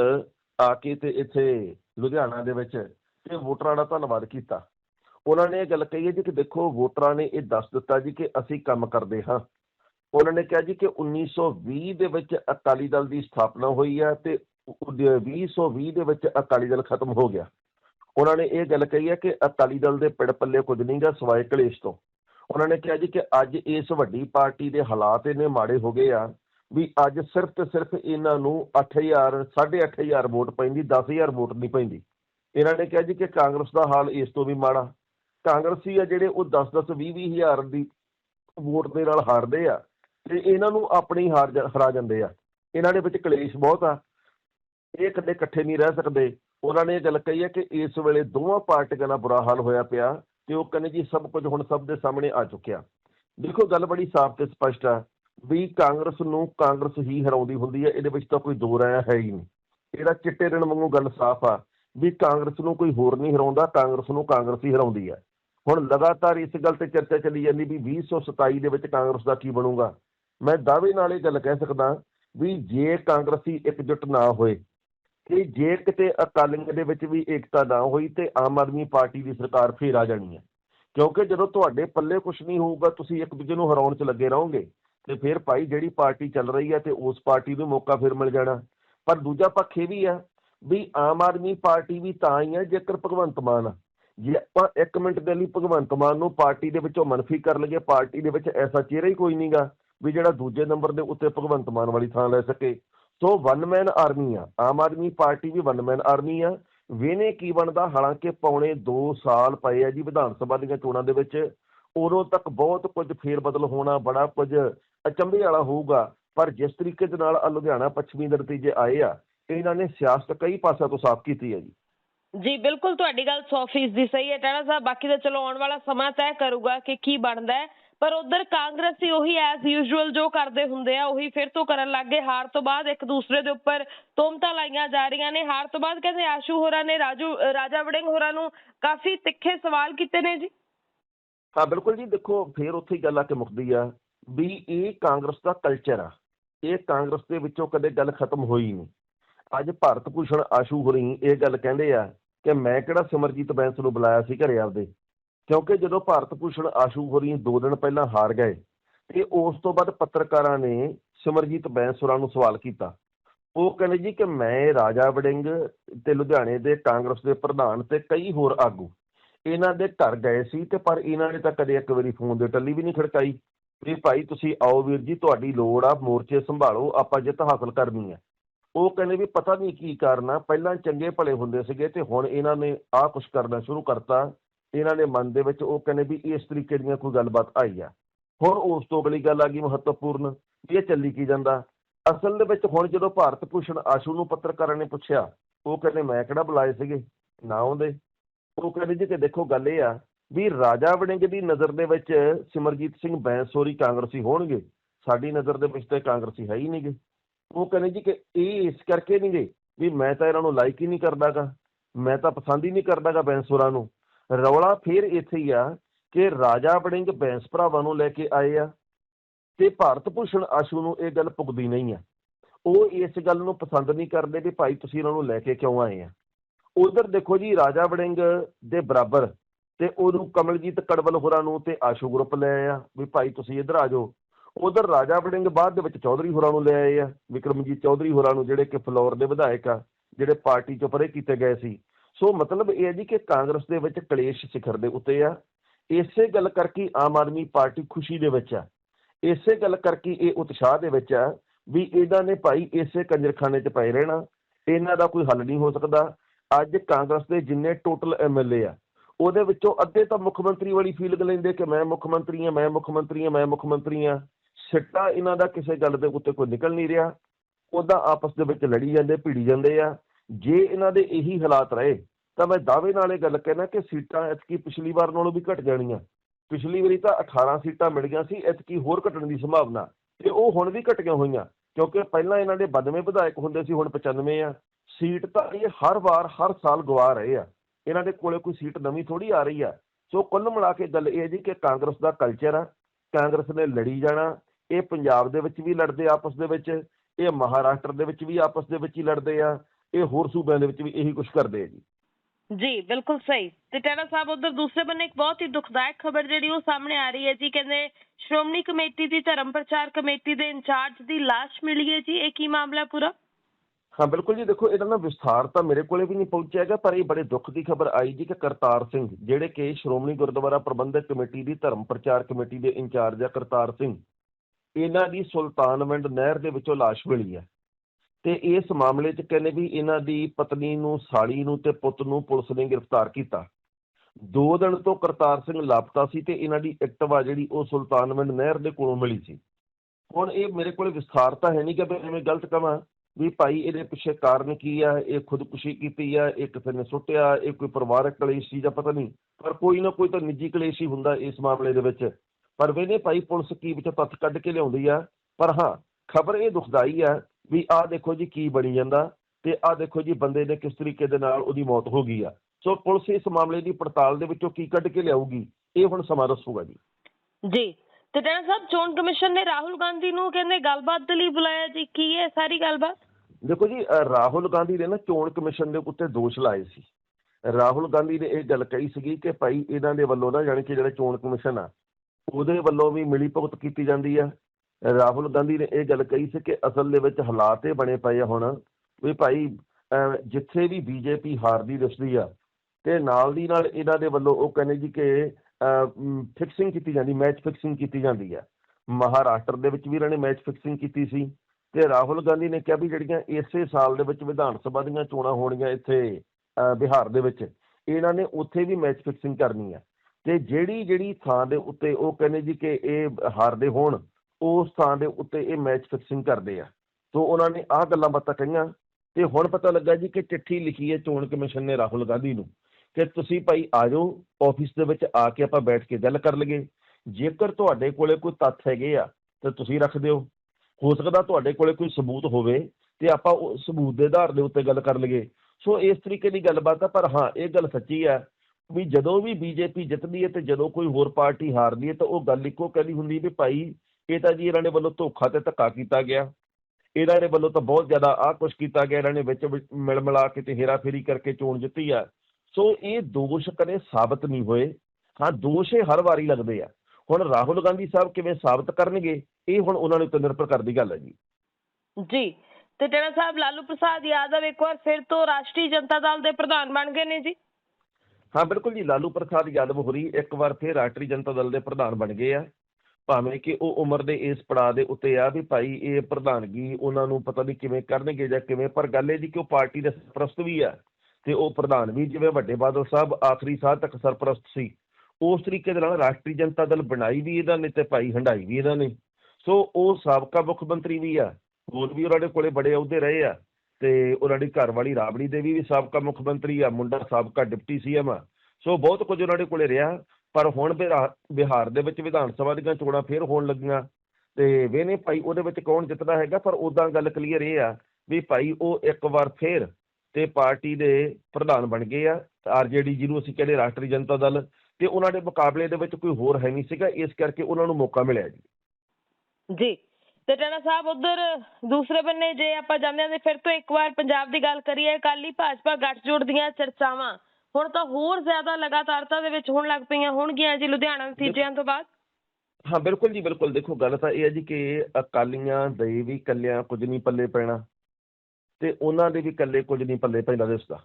ਆ ਕੇ ਤੇ ਇੱਥੇ ਲੁਧਿਆਣਾ ਦੇ ਵਿੱਚ ਤੇ ਵੋਟਰਾਂ ਦਾ ਧੰਨਵਾਦ ਕੀਤਾ। ਉਹਨਾਂ ਨੇ ਇਹ ਗੱਲ ਕਹੀ ਹੈ ਜੀ ਕਿ ਦੇਖੋ, ਵੋਟਰਾਂ ਨੇ ਇਹ ਦੱਸ ਦਿੱਤਾ ਜੀ ਕਿ ਅਸੀਂ ਕੰਮ ਕਰਦੇ ਹਾਂ। ਉਹਨਾਂ ਨੇ ਕਿਹਾ ਜੀ ਕਿ 1920 ਦੇ ਵਿੱਚ ਅਕਾਲੀ ਦਲ ਦੀ ਸਥਾਪਨਾ ਹੋਈ ਹੈ ਤੇ 2020 ਦੇ ਵਿੱਚ ਅਕਾਲੀ ਦਲ ਖਤਮ ਹੋ ਗਿਆ। ਉਹਨਾਂ ਨੇ ਇਹ ਗੱਲ ਕਹੀ ਹੈ ਕਿ ਅਕਾਲੀ ਦਲ ਦੇ ਪਿੜ ਪੱਲੇ ਕੁਝ ਨਹੀਂ ਗਾ, ਸਿਵਾਏ ਕਲੇਸ਼ ਤੋਂ। ਉਹਨਾਂ ਨੇ ਕਿਹਾ ਜੀ ਕਿ ਅੱਜ ਇਸ ਵੱਡੀ ਪਾਰਟੀ ਦੇ ਹਾਲਾਤ ਇਹਨੇ ਮਾੜੇ ਹੋ ਗਏ ਆ ਵੀ ਅੱਜ ਸਿਰਫ ਤੇ ਸਿਰਫ ਇਹਨਾਂ ਨੂੰ 8000 8500 ਵੋਟ ਪੈਂਦੀ 10000 ਵੋਟ ਨਹੀਂ ਪੈਂਦੀ। ਇਹਨਾਂ ਨੇ ਕਿਹਾ ਜੀ ਕਿ ਕਾਂਗਰਸ ਦਾ ਹਾਲ ਇਸ ਤੋਂ ਵੀ ਮਾੜਾ। ਕਾਂਗਰਸੀ ਆ ਜਿਹੜੇ ਉਹ 10 10 20 20 ਹਜ਼ਾਰ ਦੀ ਵੋਟ ਦੇ ਨਾਲ ਹਾਰਦੇ ਆ ਤੇ ਇਹਨਾਂ ਨੂੰ ਆਪਣੀ ਹਾਰ ਜਾ- ਹਰਾ ਜਾਂਦੇ ਆ। ਇਹਨਾਂ ਦੇ ਵਿੱਚ ਕਲੇਸ਼ ਬਹੁਤ ਆ। ਇਹ ਕਦੇ ਇਕੱਠੇ ਨਹੀਂ ਰਹਿ ਸਕਦੇ। ਉਹਨਾਂ ਨੇ ਇਹ ਗੱਲ ਕਹੀ ਹੈ ਕਿ ਇਸ ਵੇਲੇ ਦੋਵਾਂ ਪਾਰਟੀਆਂ ਦਾ ਬੁਰਾ ਹਾਲ ਹੋਇਆ ਪਿਆ ਤੇ ਉਹ ਕਹਿੰਦੇ ਜੀ ਸਭ ਕੁਝ ਹੁਣ ਸਭ ਦੇ ਸਾਹਮਣੇ ਆ ਚੁੱਕਿਆ। ਦੇਖੋ ਗੱਲ ਬੜੀ ਸਾਫ਼ ਤੇ ਸਪਸ਼ਟ ਆ। ਵੀ ਕਾਂਗਰਸ ਨੂੰ ਕਾਂਗਰਸ ਹੀ ਹਰਾਉਂਦੀ ਹੁੰਦੀ ਹੈ, ਇਹਦੇ ਵਿੱਚ ਤਾਂ ਕੋਈ ਦੋ ਰਾਇਆ ਹੈ ਹੀ ਨਹੀਂ। ਇਹਦਾ ਚਿੱਟੇ ਰਣ ਵਾਂਗੂ ਗੱਲ ਸਾਫ਼ ਆ ਵੀ ਕਾਂਗਰਸ ਨੂੰ ਕੋਈ ਹੋਰ ਨਹੀਂ ਹਰਾਉਂਦਾ, ਕਾਂਗਰਸ ਨੂੰ ਕਾਂਗਰਸ ਹੀ ਹਰਾਉਂਦੀ ਹੈ। ਹੁਣ ਲਗਾਤਾਰ ਇਸ ਗੱਲ ਤੇ ਚਰਚਾ ਚੱਲੀ ਜਾਂਦੀ ਵੀ 2027 ਦੇ ਵਿੱਚ ਕਾਂਗਰਸ ਦਾ ਕੀ ਬਣੂਗਾ। ਮੈਂ ਦਾਅਵੇ ਨਾਲ ਇਹ ਗੱਲ ਕਹਿ ਸਕਦਾ ਵੀ ਜੇ ਕਾਂਗਰਸੀ ਇਕਜੁੱਟ ਨਾ ਹੋਏ ਤੇ ਜੇ ਕਿਤੇ ਅਕਾਲੀਆਂ ਦੇ ਵਿੱਚ ਵੀ ਏਕਤਾ ਨਾ ਹੋਈ ਤੇ ਆਮ ਆਦਮੀ ਪਾਰਟੀ ਦੀ ਸਰਕਾਰ ਫੇਰ ਆ ਜਾਣੀ ਹੈ। ਕਿਉਂਕਿ ਜਦੋਂ ਤੁਹਾਡੇ ਪੱਲੇ ਕੁਝ ਨਹੀਂ ਹੋਊਗਾ, ਤੁਸੀਂ ਇੱਕ ਦੂਜੇ ਨੂੰ ਹਰਾਉਣ 'ਚ ਲੱਗੇ ਰਹੋਗੇ। ਤੇ ਫਿਰ ਭਾਈ ਜਿਹੜੀ ਪਾਰਟੀ ਚੱਲ ਰਹੀ ਹੈ ਤੇ ਉਸ ਪਾਰਟੀ ਨੂੰ ਮੌਕਾ ਫਿਰ ਮਿਲ ਜਾਣਾ। ਪਰ ਦੂਜਾ ਪੱਖ ਇਹ ਵੀ ਆ ਵੀ ਆਮ ਆਦਮੀ ਪਾਰਟੀ ਵੀ ਤਾਂ ਹੀ ਆ ਜੇਕਰ ਭਗਵੰਤ ਮਾਨ ਜੇ ਆਪਾਂ 1 ਮਿੰਟ ਦੇ ਲਈ ਭਗਵੰਤ ਮਾਨ ਨੂੰ ਪਾਰਟੀ ਦੇ ਵਿੱਚੋਂ ਮਨਫੀ ਕਰ ਲਈਏ, ਪਾਰਟੀ ਦੇ ਵਿੱਚ ਐਸਾ ਚਿਹਰਾ ਹੀ ਕੋਈ ਨਹੀਂਗਾ ਵੀ ਜਿਹੜਾ ਦੂਜੇ ਨੰਬਰ ਦੇ ਉੱਤੇ ਭਗਵੰਤ ਮਾਨ ਵਾਲੀ ਥਾਂ ਲੈ ਸਕੇ। ਸੋ ਵਨ ਮੈਨ ਆਰਮੀ ਆ। ਆਮ ਆਦਮੀ ਪਾਰਟੀ ਵੀ ਵਨ ਮੈਨ ਆਰਮੀ ਆ। ਵੇਨੇ ਕੀ ਬਣਦਾ? ਹਾਲਾਂਕਿ ਪੌਣੇ 2 ਸਾਲ ਪਏ ਆ ਜੀ ਵਿਧਾਨ ਸਭਾ ਦੀਆਂ ਚੋਣਾਂ ਦੇ ਵਿੱਚ। ਉਦੋਂ ਤੱਕ ਬਹੁਤ ਕੁਝ ਫੇਰ ਬਦਲ ਹੋਣਾ ਬੜਾ ਕੁਝ ਅਚੰਭੇ ਵਾਲਾ ਹੋਊਗਾ। ਪਰ ਜਿਸ ਤਰੀਕੇ ਦੇ ਨਾਲ ਲੁਧਿਆਣਾ ਪੱਛਮੀ ਦੇ ਨਤੀਜੇ ਆਏ ਆ, ਇਹਨਾਂ ਨੇ ਸਿਆਸਤ ਕਈ ਪਾਸਿਆਂ ਤੋਂ ਸਾਫ਼ ਕੀਤੀ ਹੈ ਜੀ। ਜੀ, ਬਿਲਕੁਲ ਤੁਹਾਡੀ ਗੱਲ 100% ਦੀ ਸਹੀ ਹੈ। ਟੈਣਾ ਸਾਹਿਬ, ਬਾਕੀ ਤਾਂ ਚਲੋ ਆਉਣ ਵਾਲਾ ਸਮਾਂ ਤੈਅ ਕਰੂਗਾ ਕਿ ਕੀ ਬਣਦਾ ਹੈ। ਪਰ ਉਧਰ ਕਾਂਗਰਸੀ ਉਹੀ ਐਜ਼ ਯੂਜੂਅਲ ਜੋ ਕਰਦੇ ਹੁੰਦੇ ਆ, ਉਹੀ ਫਿਰ ਤੋਂ ਕਰਨ ਲੱਗੇ ਹਾਰ ਤੋਂ ਬਾਅਦ ਇੱਕ ਦੂਸਰੇ ਦੇ ਉੱਪਰ ਤੋਮਤਾਂ ਲਾਈਆਂ ਜਾ ਰਹੀਆਂ ਨੇ। ਹਾਰ ਤੋਂ ਬਾਅਦ ਕਹਿੰਦੇ ਆਸ਼ੂ ਹੋਰਾਂ ਨੇ, ਰਾਜੂ, ਰਾਜਾ ਵੜਿੰਗ ਹੋਰਾਂ ਨੂੰ ਕਾਫੀ ਤਿੱਖੇ ਸਵਾਲ ਕੀਤੇ ਨੇ ਜੀ। ਹਾਂ, ਬਿਲਕੁਲ ਜੀ, ਦੇਖੋ, ਫੇਰ ਉੱਥੇ ਹੀ ਗੱਲ ਆ ਕੇ ਮੁੱਕਦੀ ਆ ਵੀ ਇਹ ਕਾਂਗਰਸ ਦਾ ਕਲਚਰ ਆ। ਇਹ ਕਾਂਗਰਸ ਦੇ ਵਿੱਚੋਂ ਕਦੇ ਗੱਲ ਖਤਮ ਹੋਈ ਨਹੀਂ। ਅੱਜ ਭਾਰਤ ਭੂਸ਼ਣ ਆਸ਼ੂ ਹੋਰੀ ਇਹ ਗੱਲ ਕਹਿੰਦੇ ਆ ਕਿ ਮੈਂ ਕਿਹੜਾ ਸਿਮਰਜੀਤ ਬੈਂਸ ਨੂੰ ਬੁਲਾਇਆ ਸੀ ਘਰੇ ਆਪਦੇ? ਕਿਉਂਕਿ ਜਦੋਂ ਭਾਰਤ ਭੂਸ਼ਣ ਆਸ਼ੂ ਹੋਰੀ ਦੋ ਦਿਨ ਪਹਿਲਾਂ ਹਾਰ ਗਏ ਤੇ ਉਸ ਤੋਂ ਬਾਅਦ ਪੱਤਰਕਾਰਾਂ ਨੇ ਸਿਮਰਜੀਤ ਬੈਂਸ ਹੋਰਾਂ ਨੂੰ ਸਵਾਲ ਕੀਤਾ। ਉਹ ਕਹਿੰਦੇ ਜੀ ਕਿ ਮੈਂ ਰਾਜਾ ਵੜਿੰਗ ਤੇ ਲੁਧਿਆਣੇ ਦੇ ਕਾਂਗਰਸ ਦੇ ਪ੍ਰਧਾਨ ਤੇ ਕਈ ਹੋਰ ਆਗੂ ਇਹਨਾਂ ਦੇ ਘਰ ਗਏ ਸੀ ਤੇ ਪਰ ਇਹਨਾਂ ਨੇ ਤਾਂ ਕਦੇ ਇੱਕ ਵਾਰੀ ਫੋਨ ਦੇ ਟੱਲੀ ਵੀ ਨਹੀਂ ਖੜਕਾਈ। ਵੀ ਭਾਈ ਤੁਸੀਂ ਆਓ ਵੀਰ ਜੀ, ਤੁਹਾਡੀ ਲੋੜ ਆ, ਮੋਰਚੇ ਸੰਭਾਲੋ, ਆਪਾਂ ਜਿੱਤ ਹਾਸਲ ਕਰਨੀ ਹੈ ਉਹ ਕਹਿੰਦੇ ਵੀ ਪਤਾ ਨਹੀਂ ਕੀ ਕਾਰਨ ਆ, ਪਹਿਲਾਂ ਚੰਗੇ ਭਲੇ ਹੁੰਦੇ ਸੀਗੇ ਤੇ ਹੁਣ ਇਹਨਾਂ ਨੇ ਆਹ ਕੁਝ ਕਰਨਾ ਸ਼ੁਰੂ ਕਰਤਾ। ਇਹਨਾਂ ਦੇ ਮਨ ਦੇ ਵਿੱਚ ਉਹ ਕਹਿੰਦੇ ਵੀ ਇਸ ਤਰੀਕੇ ਦੀਆਂ ਕੋਈ ਗੱਲਬਾਤ ਆਈ ਆ। ਹੁਣ ਉਸ ਤੋਂ ਅਗਲੀ ਗੱਲ ਆ ਗਈ ਮਹੱਤਵਪੂਰਨ, ਵੀ ਇਹ ਚੱਲੀ ਕੀ ਜਾਂਦਾ? ਅਸਲ ਦੇ ਵਿੱਚ ਹੁਣ ਜਦੋਂ ਭਾਰਤ ਭੂਸ਼ਣ ਆਸ਼ੂ ਨੂੰ ਪੱਤਰਕਾਰਾਂ ਨੇ ਪੁੱਛਿਆ, ਉਹ ਕਹਿੰਦੇ ਮੈਂ ਕਿਹੜਾ ਬੁਲਾਏ ਸੀਗੇ? ਨਾ ਆਉਂਦੇ। ਉਹ ਕਹਿੰਦੇ ਜੀ ਕਿ ਦੇਖੋ ਗੱਲ ਇਹ ਆ ਵੀ ਰਾਜਾ ਵੜਿੰਗ ਦੀ ਨਜ਼ਰ ਦੇ ਵਿੱਚ ਸਿਮਰਜੀਤ ਸਿੰਘ ਬੈਂਸੋਰੀ ਕਾਂਗਰਸੀ ਹੋਣਗੇ, ਸਾਡੀ ਨਜ਼ਰ ਦੇ ਵਿੱਚ ਤੇ ਕਾਂਗਰਸੀ ਹੈ ਹੀ ਨਹੀਂਗੇ ਉਹ ਕਹਿੰਦੇ ਜੀ ਕਿ ਇਹ ਇਸ ਕਰਕੇ ਨਹੀਂਗੇ ਵੀ ਮੈਂ ਤਾਂ ਇਹਨਾਂ ਨੂੰ ਲਾਈਕ ਹੀ ਨਹੀਂ ਕਰਦਾਗਾ ਮੈਂ ਤਾਂ ਪਸੰਦ ਹੀ ਨਹੀਂ ਕਰਦਾਗਾ ਬੈਂਸੋਰਾਂ ਨੂੰ। ਰੌਲਾ ਫੇਰ ਇੱਥੇ ਹੀ ਆ ਕਿ ਰਾਜਾ ਵੜਿੰਗ ਬੈਂਸ ਭਰਾਵਾਂ ਨੂੰ ਲੈ ਕੇ ਆਏ ਆ ਤੇ ਭਾਰਤ ਭੂਸ਼ਣ ਆਸ਼ੂ ਨੂੰ ਇਹ ਗੱਲ ਪੁੱਗਦੀ ਨਹੀਂ ਆ। ਉਹ ਇਸ ਗੱਲ ਨੂੰ ਪਸੰਦ ਨਹੀਂ ਕਰਦੇ ਵੀ ਭਾਈ ਤੁਸੀਂ ਇਹਨਾਂ ਨੂੰ ਲੈ ਕੇ ਕਿਉਂ ਆਏ ਆ। ਉਧਰ ਦੇਖੋ ਜੀ, ਰਾਜਾ ਵੜਿੰਗ ਦੇ ਬਰਾਬਰ ਤੇ ਉਹਨੂੰ ਕਮਲਜੀਤ ਕੜਵਲ ਹੋਰਾਂ ਨੂੰ ਤੇ ਆਸ਼ੂ ਗਰੁੱਪ ਲੈ ਆਏ ਆ ਵੀ ਭਾਈ ਤੁਸੀਂ ਇੱਧਰ ਆ ਜਾਓ। ਉਧਰ ਰਾਜਾ ਵੜਿੰਗ ਬਾਅਦ ਦੇ ਵਿੱਚ ਚੌਧਰੀ ਹੋਰਾਂ ਨੂੰ ਲੈ ਆਏ ਆ, ਵਿਕਰਮਜੀਤ ਚੌਧਰੀ ਹੋਰਾਂ ਨੂੰ ਜਿਹੜੇ ਕਿ ਫਲੋਰ ਦੇ ਵਿਧਾਇਕ ਆ, ਜਿਹੜੇ ਪਾਰਟੀ ਚੋਂ ਪਰੇ ਕੀਤੇ ਗਏ ਸੀ। ਸੋ ਮਤਲਬ ਇਹ ਹੈ ਜੀ ਕਿ ਕਾਂਗਰਸ ਦੇ ਵਿੱਚ ਕਲੇਸ਼ ਸਿਖਰ ਦੇ ਉੱਤੇ ਆ। ਇਸੇ ਗੱਲ ਕਰਕੇ ਆਮ ਆਦਮੀ ਪਾਰਟੀ ਖੁਸ਼ੀ ਦੇ ਵਿੱਚ ਆ। ਇਸੇ ਗੱਲ ਕਰਕੇ ਇਹ ਉਤਸ਼ਾਹ ਦੇ ਵਿੱਚ ਆ ਵੀ ਇਹਨਾਂ ਨੇ ਭਾਈ ਇਸੇ ਕੰਜਰਖਾਨੇ 'ਚ ਪਏ ਰਹਿਣਾ। ਇਹਨਾਂ ਦਾ ਕੋਈ ਹੱਲ ਨਹੀਂ ਹੋ ਸਕਦਾ। ਅੱਜ ਕਾਂਗਰਸ ਦੇ ਜਿੰਨੇ ਟੋਟਲ ਐਮਐਲਏ ਆ, ਉਹਦੇ ਵਿੱਚੋਂ ਅੱਧੇ ਤਾਂ ਮੁੱਖ ਮੰਤਰੀ ਵਾਲੀ ਫੀਲਡ ਲੈਂਦੇ ਕਿ ਮੈਂ ਮੁੱਖ ਮੰਤਰੀ ਆ ਮੈਂ ਮੁੱਖ ਮੰਤਰੀ ਆ ਮੈਂ ਮੁੱਖ ਮੰਤਰੀ ਆ ਸਿੱਟਾ ਇਹਨਾਂ ਦਾ ਕਿਸੇ ਗੱਲ ਦੇ ਉੱਤੇ ਕੋਈ ਨਿਕਲ ਨਹੀਂ ਰਿਹਾ। ਉਹਦਾ ਆਪਸ ਦੇ ਵਿੱਚ ਲੜੀ ਜਾਂਦੇ, ਭਿੜੀ ਜਾਂਦੇ ਆ। ਜੇ ਇਹਨਾਂ ਦੇ ਇਹੀ ਹਾਲਾਤ ਰਹੇ, ਤਾਂ ਮੈਂ ਦਾਅਵੇ ਨਾਲ ਇਹ ਗੱਲ ਕਹਿਣਾ ਕਿ ਸੀਟਾਂ ਐਤਕੀ ਪਿਛਲੀ ਵਾਰ ਨਾਲੋਂ ਵੀ ਘਟ ਜਾਣੀਆਂ। ਪਿਛਲੀ ਵਾਰੀ ਤਾਂ 18 ਸੀਟਾਂ ਮਿਲ ਗਈਆਂ ਸੀ, ਐਤਕੀ ਹੋਰ ਘਟਣ ਦੀ ਸੰਭਾਵਨਾ। ਤੇ ਉਹ ਹੁਣ ਵੀ ਘਟੀਆਂ ਹੋਈਆਂ, ਕਿਉਂਕਿ ਪਹਿਲਾਂ ਇਹਨਾਂ ਦੇ 92 ਵਿਧਾਇਕ ਹੁੰਦੇ ਸੀ, ਹੁਣ 95 ਆ। ਸੀਟ ਤਾਂ ਇਹ ਹਰ ਵਾਰ, ਹਰ ਸਾਲ ਗਵਾ ਰਹੇ ਆ। ਇਹਨਾਂ ਦੇ ਕੋਲੇ ਕੋਈ ਸੀਟ ਨਵੀਂ ਥੋੜੀ ਆ ਰਹੀ ਆ। ਸੋ ਕੁੱਲ ਮਿਲਾ ਕੇ ਗੱਲ ਇਹ ਜੀ ਕਿ ਕਾਂਗਰਸ ਦਾ ਕਲਚਰ ਆ, ਕਾਂਗਰਸ ਨੇ ਲੜੀ ਜਾਣਾ, ਇਹ ਪੰਜਾਬ ਦੇ ਵਿੱਚ ਵੀ ਲੜਦੇ ਆਪਸ ਦੇ ਵਿੱਚ, ਇਹ ਮਹਾਰਾਸ਼ਟਰ ਦੇ ਵਿੱਚ ਵੀ ਆਪਸ ਦੇ ਵਿੱਚ ਹੀ ਲੜਦੇ ਆ, ਇਹ ਹੋਰ ਸੂਬਿਆਂ ਦੇ ਵਿੱਚ ਵੀ ਇਹੀ ਕੁਝ ਕਰਦੇ ਆ ਜੀ। ਜੀ, ਬਿਲਕੁਲ ਸਹੀ। ਤੇ ਟੈਰਾ ਸਾਹਿਬ, ਉਧਰ ਦੂਸਰੇ ਬੰਨੇ ਇੱਕ ਬਹੁਤ ਹੀ ਦੁਖਦਾਇਕ ਖਬਰ ਜਿਹੜੀ ਉਹ ਸਾਹਮਣੇ ਆ ਰਹੀ ਹੈ ਜੀ, ਕਹਿੰਦੇ ਸ਼੍ਰੋਮਣੀ ਕਮੇਟੀ ਦੀ ਧਰਮ ਪ੍ਰਚਾਰ ਕਮੇਟੀ ਦੇ ਇੰਚਾਰਜ ਦੀ ਲਾਸ਼ ਮਿਲੀ ਹੈ ਜੀ, ਇਹ ਕੀ ਮਾਮਲਾ ਪੂਰਾ? ਹਾਂ, ਬਿਲਕੁਲ ਜੀ, ਦੇਖੋ, ਇਹਦਾ ਨਾ ਵਿਸਥਾਰ ਤਾਂ ਮੇਰੇ ਕੋਲੇ ਵੀ ਨਹੀਂ ਪਹੁੰਚਿਆ ਹੈਗਾ, ਪਰ ਇਹ ਬੜੇ ਦੁੱਖ ਦੀ ਖਬਰ ਆਈ ਜੀ ਕਿ ਕਰਤਾਰ ਸਿੰਘ, ਜਿਹੜੇ ਕਿ ਸ਼੍ਰੋਮਣੀ ਗੁਰਦੁਆਰਾ ਪ੍ਰਬੰਧਕ ਕਮੇਟੀ ਦੀ ਧਰਮ ਪ੍ਰਚਾਰ ਕਮੇਟੀ ਦੇ ਇੰਚਾਰਜ ਆ ਕਰਤਾਰ ਸਿੰਘ, ਇਹਨਾਂ ਦੀ ਸੁਲਤਾਨਵਿੰਡ ਨਹਿਰ ਦੇ ਵਿੱਚੋਂ ਲਾਸ਼ ਮਿਲੀ ਹੈ। ਤੇ ਇਸ ਮਾਮਲੇ 'ਚ ਕਹਿੰਦੇ ਵੀ ਇਹਨਾਂ ਦੀ ਪਤਨੀ ਨੂੰ, ਸਾਲੀ ਨੂੰ ਤੇ ਪੁੱਤ ਨੂੰ ਪੁਲਿਸ ਨੇ ਗ੍ਰਿਫਤਾਰ ਕੀਤਾ। ਦੋ ਦਿਨ ਤੋਂ ਕਰਤਾਰ ਸਿੰਘ ਲਾਪਤਾ ਸੀ ਤੇ ਇਹਨਾਂ ਦੀ ਐਕਟਿਵਾ ਜਿਹੜੀ ਉਹ ਸੁਲਤਾਨਵਿੰਡ ਨਹਿਰ ਦੇ ਕੋਲੋਂ ਮਿਲੀ ਸੀ। ਹੁਣ ਇਹ ਮੇਰੇ ਕੋਲ ਵਿਸਥਾਰ ਤਾਂ ਹੈ ਨਹੀਂ ਕਿ ਮੈਂ ਜਿਵੇਂ ਗਲਤ ਕਹਾਂ ਵੀ ਭਾਈ ਇਹਦੇ ਪਿੱਛੇ ਕਾਰਨ ਕੀ ਆ? ਇਹ ਖੁਦਕੁਸ਼ੀ ਕੀਤੀ ਆ, ਇਹ ਕਿਸੇ ਨੇ ਸੁੱਟਿਆ, ਇਹ ਕੋਈ ਪਰਿਵਾਰਕ ਕਲੇਸ਼ ਸੀ ਜਾਂ ਪਤਾ ਨਹੀਂ। ਪਰ ਕੋਈ ਨਾ ਕੋਈ ਤਾਂ ਨਿੱਜੀ ਕਲੇਸ਼ ਹੀ ਹੁੰਦਾ ਇਸ ਮਾਮਲੇ ਦੇ ਵਿੱਚ। ਪਰ ਵੇਨੇ ਭਾਈ ਪੁਲਿਸ ਕੀ ਵਿੱਚ ਤੱਥ ਕੱਢ ਕੇ ਲਿਆਉਂਦੀ ਆ। ਪਰ ਹਾਂ, ਖਬਰ ਇਹ ਦੁਖਦਾਈ ਆ ਵੀ ਆਹ ਦੇਖੋ ਜੀ ਕੀ ਬਣੀ ਜਾਂਦਾ ਤੇ ਆਹ ਦੇਖੋ ਜੀ ਬੰਦੇ ਨੇ ਕਿਸ ਤਰੀਕੇ ਦੇ ਨਾਲ ਉਹਦੀ ਮੌਤ ਹੋ ਗਈ ਆ। ਸੋ ਪੁਲਿਸ ਇਸ ਮਾਮਲੇ ਦੀ ਪੜਤਾਲ ਦੇ ਵਿੱਚੋਂ ਕੀ ਕੱਢ ਕੇ ਲਿਆਊਗੀ? ਇਹ ਹੁਣ ਸਮਾਂ ਦੱਸੂਗਾ ਜੀ। ਜੀ। ਤੇ ਟੈਣਾ ਸਾਹਿਬ, ਚੋਣ ਕਮਿਸ਼ਨ ਨੇ ਰਾਹੁਲ ਗਾਂਧੀ ਨੂੰ ਕਹਿੰਦੇ ਗੱਲਬਾਤ ਦੇ ਲਈ ਬੁਲਾਇਆ ਜੀ, ਕੀ ਹੈ ਸਾਰੀ ਗੱਲਬਾਤ? ਦੇਖੋ ਜੀ ਰਾਹੁਲ ਗਾਂਧੀ ਨੇ ਨਾ ਚੋਣ ਕਮਿਸ਼ਨ ਦੇ ਉੱਤੇ ਦੋਸ਼ ਲਾਏ ਸੀ। ਰਾਹੁਲ ਗਾਂਧੀ ਨੇ ਇਹ ਗੱਲ ਕਹੀ ਸੀਗੀ ਕਿ ਭਾਈ ਇਹਨਾਂ ਦੇ ਵੱਲੋਂ ਨਾ ਜਾਣੀ ਕਿ ਜਿਹੜਾ ਚੋਣ ਕਮਿਸ਼ਨ ਆ, ਉਹਦੇ ਵੱਲੋਂ ਵੀ ਮਿਲੀ ਭੁਗਤ ਕੀਤੀ ਜਾਂਦੀ ਆ। ਰਾਹੁਲ ਗਾਂਧੀ ਨੇ ਇਹ ਗੱਲ ਕਹੀ ਸੀ ਕਿ ਅਸਲ ਦੇ ਵਿੱਚ ਹਾਲਾਤ ਇਹ ਬਣੇ ਪਏ ਆ ਹੁਣ ਵੀ ਭਾਈ ਜਿੱਥੇ ਵੀ ਬੀਜੇਪੀ ਹਾਰਦੀ ਦਿਸਦੀ ਆ, ਤੇ ਨਾਲ ਦੀ ਨਾਲ ਇਹਨਾਂ ਦੇ ਵੱਲੋਂ ਉਹ ਕਹਿੰਦੇ ਜੀ ਕਿ ਫਿਕਸਿੰਗ ਕੀਤੀ ਜਾਂਦੀ ਮੈਚ ਫਿਕਸਿੰਗ ਕੀਤੀ ਜਾਂਦੀ ਹੈ ਮਹਾਰਾਸ਼ਟਰ ਦੇ ਵਿੱਚ ਵੀ ਇਹਨਾਂ ਨੇ ਮੈਚ ਫਿਕਸਿੰਗ ਕੀਤੀ ਸੀ ਤੇ ਰਾਹੁਲ ਗਾਂਧੀ ਨੇ ਕਿਹਾ ਵੀ ਜਿਹੜੀਆਂ ਇਸੇ ਸਾਲ ਦੇ ਵਿੱਚ ਵਿਧਾਨ ਸਭਾ ਦੀਆਂ ਚੋਣਾਂ ਹੋਣੀਆਂ ਇੱਥੇ ਬਿਹਾਰ ਦੇ ਵਿੱਚ, ਇਹਨਾਂ ਨੇ ਉੱਥੇ ਵੀ ਮੈਚ ਫਿਕਸਿੰਗ ਕਰਨੀ ਆ। ਤੇ ਜਿਹੜੀ ਜਿਹੜੀ ਥਾਂ ਦੇ ਉੱਤੇ ਉਹ ਕਹਿੰਦੇ ਜੀ ਕਿ ਇਹ ਹਾਰਦੇ ਹੋਣ, ਉਸ ਥਾਂ ਦੇ ਉੱਤੇ ਇਹ ਮੈਚ ਫਿਕਸਿੰਗ ਕਰਦੇ ਆ। ਤੋਂ ਉਹਨਾਂ ਨੇ ਆਹ ਗੱਲਾਂ ਬਾਤਾਂ ਕਹੀਆਂ ਤੇ ਹੁਣ ਪਤਾ ਲੱਗਾ ਜੀ ਕਿ ਚਿੱਠੀ ਲਿਖੀ ਹੈ ਚੋਣ ਕਮਿਸ਼ਨ ਨੇ ਰਾਹੁਲ ਗਾਂਧੀ ਨੂੰ। ਕਿ ਤੁਸੀਂ ਭਾਈ ਆ ਜਾਓ ਆਫਿਸ ਦੇ ਵਿੱਚ ਆ ਕੇ ਆਪਾਂ ਬੈਠ ਕੇ ਗੱਲ ਕਰ ਲਈਏ। ਜੇਕਰ ਤੁਹਾਡੇ ਕੋਲੇ ਕੋਈ ਤੱਥ ਹੈਗੇ ਆ, ਤੇ ਤੁਸੀਂ ਰੱਖ ਦਿਓ। ਹੋ ਸਕਦਾ ਤੁਹਾਡੇ ਕੋਲੇ ਕੋਈ ਸਬੂਤ ਹੋਵੇ ਤੇ ਆਪਾਂ ਉਹ ਸਬੂਤ ਦੇ ਆਧਾਰ ਦੇ ਉੱਤੇ ਗੱਲ ਕਰ ਲਈਏ। ਸੋ ਇਸ ਤਰੀਕੇ ਦੀ ਗੱਲਬਾਤ ਆ, ਪਰ ਹਾਂ, ਇਹ ਗੱਲ ਸੱਚੀ ਆ ਵੀ ਜਦੋਂ ਵੀ ਬੀਜੇਪੀ ਜਿੱਤਦੀ ਹੈ ਤੇ ਜਦੋਂ ਕੋਈ ਹੋਰ ਪਾਰਟੀ ਹਾਰਦੀ ਹੈ ਤਾਂ ਉਹ ਗੱਲ ਇੱਕੋ ਕਹਿੰਦੀ ਹੁੰਦੀ ਵੀ ਭਾਈ ਇਹ ਤਾਂ ਜੀ ਇਹਨਾਂ ਦੇ ਵੱਲੋਂ ਧੋਖਾ ਤੇ ਧੱਕਾ ਕੀਤਾ ਗਿਆ। ਇਹਨਾਂ ਦੇ ਵੱਲੋਂ ਤਾਂ ਬਹੁਤ ਜ਼ਿਆਦਾ ਆਹ ਕੁਛ ਕੀਤਾ ਗਿਆ, ਇਹਨਾਂ ਨੇ ਵਿੱਚ ਵਿੱਚ ਮਿਲ ਮਿਲਾ ਕੇ ਤੇ ਹੇਰਾਫੇਰੀ ਕਰਕੇ ਚੋਣ ਜਿੱਤੀ ਆ। ਸੋ ਇਹ ਦੋਸ਼ ਕਦੇ ਸਾਬਤ ਨਹੀਂ ਹੋਏ। ਹਾਂ ਦੋਸ਼ ਇਹ ਹਰ ਵਾਰੀ ਲੱਗਦੇ ਆ। ਹੁਣ ਰਾਹੁਲ ਗਾਂਧੀ ਸਾਹਿਬ ਕਿਵੇਂ ਸਾਬਤ ਕਰਨਗੇ ਇਹ ਹੁਣ ਉਹਨਾਂ ਦੇ ਉੱਤੇ ਨਿਰਭਰ ਕਰਦੀ ਗੱਲ ਹੈ ਜੀ। ਜੀ ਤੇ ਟੈਣਾ ਸਾਹਿਬ ਲਾਲੂ ਪ੍ਰਸਾਦ ਯਾਦਵ ਇੱਕ ਵਾਰ ਫਿਰ ਤੋਂ ਰਾਸ਼ਟਰੀ ਜਨਤਾ ਦਲ ਦੇ ਪ੍ਰਧਾਨ ਬਣ ਗਏ ਨੇ ਜੀ। ਹਾਂ ਬਿਲਕੁਲ ਜੀ ਲਾਲੂ ਪ੍ਰਸਾਦ ਯਾਦਵ ਹੋਰੀ ਇੱਕ ਵਾਰ ਫਿਰ ਰਾਸ਼ਟਰੀ ਜਨਤਾ ਦਲ ਦੇ ਪ੍ਰਧਾਨ ਬਣ ਗਏ ਆ। ਭਾਵੇਂ ਕਿ ਉਹ ਉਮਰ ਦੇ ਇਸ ਪੜਾਅ ਦੇ ਉੱਤੇ ਆ ਵੀ ਭਾਈ ਇਹ ਪ੍ਰਧਾਨਗੀ ਉਹਨਾਂ ਨੂੰ ਪਤਾ ਨਹੀਂ ਕਿਵੇਂ ਕਰਨਗੇ ਜਾਂ ਕਿਵੇਂ ਪਰ ਗੱਲ ਇਹ ਜੀ ਕਿ ਉਹ ਪਾਰਟੀ ਦੇ ਸਰਪ੍ਰਸਤ ਵੀ ਆ। ਤੇ ਉਹ ਪ੍ਰਧਾਨ ਵੀ ਜਿਵੇਂ ਵੱਡੇ ਬਾਦਲ ਸਾਹਿਬ ਆਖਰੀ ਸਾਹ ਤੱਕ ਸਰਪ੍ਰਸਤ ਸੀ, ਉਸ ਤਰੀਕੇ ਦੇ ਨਾਲ ਰਾਸ਼ਟਰੀ ਜਨਤਾ ਦਲ ਬਣਾਈ ਵੀ ਇਹਨਾਂ ਨੇ ਤੇ ਭਾਈ ਹੰਡਾਈ ਵੀ ਇਹਨਾਂ ਨੇ। ਸੋ ਉਹ ਸਾਬਕਾ ਮੁੱਖ ਮੰਤਰੀ ਵੀ ਆ, ਹੋਰ ਵੀ ਉਹਨਾਂ ਦੇ ਕੋਲੇ ਬੜੇ ਅਹੁਦੇ ਰਹੇ ਆ ਤੇ ਉਹਨਾਂ ਦੀ ਘਰਵਾਲੀ ਰਾਬੜੀ ਦੇਵੀ ਵੀ ਸਾਬਕਾ ਮੁੱਖ ਮੰਤਰੀ ਆ, ਮੁੰਡਾ ਸਾਬਕਾ ਡਿਪਟੀ ਸੀਐਮ ਆ। ਸੋ ਬਹੁਤ ਕੁਝ ਉਹਨਾਂ ਦੇ ਕੋਲੇ ਰਿਹਾ, ਪਰ ਹੁਣ ਬਿਹਾ- ਬਿਹਾਰ ਦੇ ਵਿੱਚ ਵਿਧਾਨ ਸਭਾ ਦੀਆਂ ਚੋਣਾਂ ਫੇਰ ਹੋਣ ਲੱਗੀਆਂ ਤੇ ਵੇਨੇ ਭਾਈ ਉਹਦੇ ਵਿੱਚ ਕੌਣ ਜਿੱਤਦਾ ਹੈਗਾ, ਪਰ ਉਦਾਂ ਗੱਲ ਕਲੀਅਰ ਇਹ ਆ ਵੀ ਭਾਈ ਉਹ ਇੱਕ ਵਾਰ ਫੇਰ ਤੇ ਪਾਰਟੀ ਦੇ ਪ੍ਰਧਾਨ ਬਣ ਗਏ ਆ ਆਰਜੇਡੀ ਜਿਹਨੂੰ ਅਸੀਂ ਕਹਿੰਦੇ ਰਾਸ਼ਟਰੀ ਜਨਤਾ ਦਲ ਤੇ ਉਹਨਾਂ ਦੇ ਮੁਕਾਬਲੇ ਦੇ ਵਿੱਚ ਕੋਈ ਹੋਰ ਹੈ ਨਹੀਂ ਸੀਗਾ ਇਸ ਕਰਕੇ ਉਹਨਾਂ ਨੂੰ ਮੌਕਾ ਮਿਲਿਆ ਜੀ। ਜੀ ਤੇ ਟੈਣਾ ਸਾਹਿਬ ਉਧਰ ਦੂਸਰੇ ਬੰਨੇ ਜੇ ਆਪਾਂ ਜਾਂਦੇ ਹਾਂ ਤੇ ਫਿਰ ਤੋਂ ਇੱਕ ਵਾਰ ਪੰਜਾਬ ਦੀ ਗੱਲ ਕਰੀਏ ਅਕਾਲੀ ਭਾਜਪਾ ਗੱਠਜੋੜ ਦੀਆਂ ਚਰਚਾਵਾਂ ਹੁਣ ਤਾਂ ਹੋਰ ਜ਼ਿਆਦਾ ਲਗਾਤਾਰਤਾ ਦੇ ਵਿੱਚ ਹੋਣ ਲੱਗ ਪਈਆਂ ਹੋਣਗੀਆਂ ਜੀ ਲੁਧਿਆਣਾ ਨਤੀਜਿਆਂ ਤੋਂ ਬਾਅਦ। ਹਾਂ ਬਿਲਕੁਲ ਜੀ ਬਿਲਕੁਲ। ਦੇਖੋ ਗੱਲ ਤਾਂ ਇਹ ਹੈ ਜੀ ਕਿ ਅਕਾਲੀਆਂ ਦੇ ਵੀ ਕੱਲਿਆਂ ਕੁਝ ਨਹੀਂ ਪੱਲੇ ਪੈਣਾ। ਤੇ ਉਹਨਾਂ ਦੇ ਵੀ ਇਕੱਲੇ ਕੁਝ ਨਹੀਂ ਪੱਲੇ ਪੈਂਦਾ ਦਿਸਦਾ